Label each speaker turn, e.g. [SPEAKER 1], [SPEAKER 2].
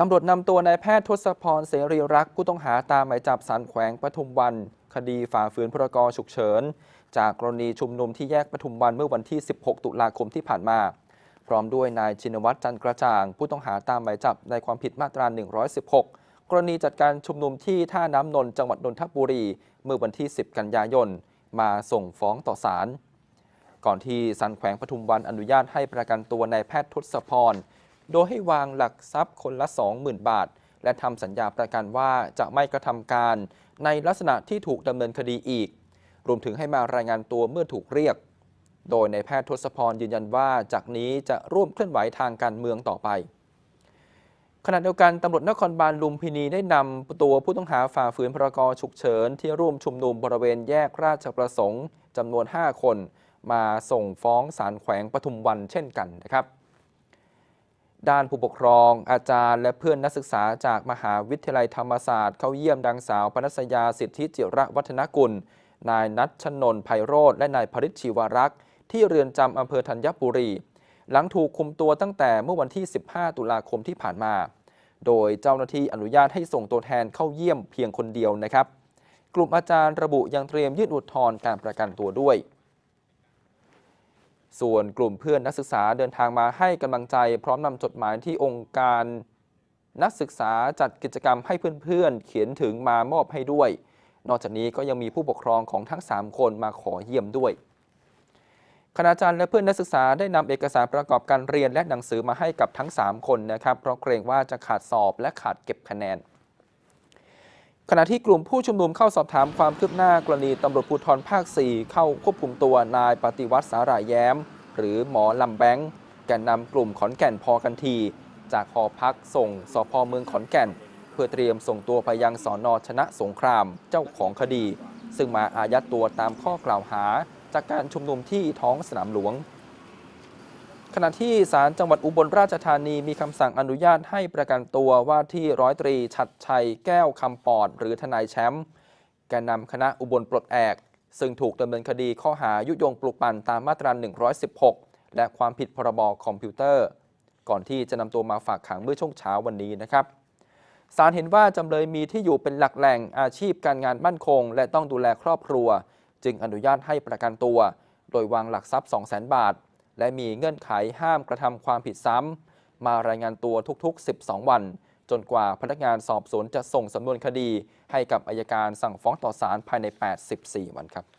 [SPEAKER 1] ตำรวจนำตัวนายแพทย์ทศพรเสรีรักษ์ผู้ต้องหาตามหมายจับสารแขวงปทุมวัน คดีฝ่าฝืนพรกฉุกเฉิน จากกรณีชุมนุมที่แยกปทุมวันเมื่อวันที่ 16 ตุลาคมที่ผ่านมา พร้อมด้วยนายชินวัตรจันกระจ่าง ผู้ต้องหาตามหมายจับในความผิดมาตรา 116 กรณีจัดการชุมนุมที่ท่าน้ำนนท์จังหวัดนนทบุรี เมื่อวันที่ 10 กันยายน มาส่งฟ้องต่อศาลก่อนที่สันแขวงปทุมวันอนุญาตให้ประกันตัวนายแพทย์ทศพร โดยให้วางหลักทรัพย์คนละ 20,000 บาท และทำสัญญาประกันว่าจะไม่กระทำการในลักษณะที่ถูกดำเนินคดีอีก รวมถึงให้มารายงานตัวเมื่อถูกเรียก โดยในแพทย์ทศพรยืนยันว่าจากนี้จะร่วมเคลื่อนไหวทางการเมืองต่อไปขณะเดียวกันตำรวจนครบาลลุมพินีได้นำตัวผู้ต้องหาฝ่าฝืนพรกฉุกเฉิน ที่ร่วมชุมนุมบริเวณแยกราชประสงค์จำนวน 5 คน มาส่งฟ้องศาลแขวงปทุมวันเช่นกันนะครับ ด้านผู้ปกครอง อาจารย์ และเพื่อนนักศึกษาจากมหาวิทยาลัยธรรมศาสตร์ เข้าเยี่ยมดังสาวปนัสยาสิทธิจิระวัฒนกุล นายนัทชนนท์ไพโรธและนายพริชชีวรักษ์ที่เรือนจำอำเภอธัญบุรี หลังถูกคุมตัวตั้งแต่เมื่อวันที่ 15 ตุลาคมที่ผ่านมา โดยเจ้าหน้าที่อนุญาตให้ส่งตัวแทนเข้าเยี่ยมเพียงคนเดียวนะครับ กลุ่มอาจารย์ระบุยังเตรียมยื่นอุทธรณ์การประกันตัวด้วย ส่วนกลุ่มเพื่อนนักศึกษาเดินทางมาให้กำลังใจ พร้อมนำจดหมายที่องค์การนักศึกษาจัดกิจกรรมให้เพื่อนๆ เขียนถึงมามอบให้ด้วย นอกจากนี้ก็ยังมีผู้ปกครองของทั้ง 3 คนมาขอเยี่ยมด้วย คณาจารย์และเพื่อนนักศึกษาได้นำเอกสารประกอบการเรียนและหนังสือมาให้กับทั้ง 3 คนนะครับ เพราะเกรงว่าจะขาดสอบและขาดเก็บคะแนน ขณะที่กลุ่มผู้ชุมนุมเข้าสอบถามความคืบหน้ากรณีตำรวจภูธรภาค 4 เข้าควบคุมตัวนายปฏิวัติสาหร่ายแย้ม หรือหมอลำแบงค์แกนนำกลุ่มขอนแก่นพอกันที จากหอพักส่งสพเมืองขอนแก่น เพื่อเตรียมส่งตัวไปยังสอนอชนะสงครามเจ้าของคดี ซึ่งมาอายัดตัวตามข้อกล่าวหา จากการชุมนุมที่ท้องสนามหลวง ขณะที่ศาลจังหวัดอุบลราชธานีมีคำสั่งอนุญาตให้ประกันตัวว่าที่ร้อยตรีชัดชัยแก้วคำปอด หรือทนายแชมป์แกนนำคณะอุบลปลดแอก ซึ่งถูกดำเนินคดีข้อหายุยงปลุกปั่นตามมาตรา 116 และความผิดพรบคอมพิวเตอร์ ก่อนที่จะนำตัวมาฝากขังเมื่อช่วงเช้าวันนี้นะครับศาลเห็นว่าจำเลยมีที่อยู่เป็นหลักแหล่งอาชีพการงานมั่นคง และต้องดูแลครอบครัว จึงอนุญาตให้ประกันตัว โดยวางหลักทรัพย์ 200,000 บาท และมีเงื่อนไขห้ามกระทำความผิดซ้ำมารายงานตัวทุกๆ 12 วัน จนกว่าพนักงานสอบสวนจะส่งสำนวนคดี ให้กับอายการสั่งฟ้องต่อศาลภายใน 84 วันครับ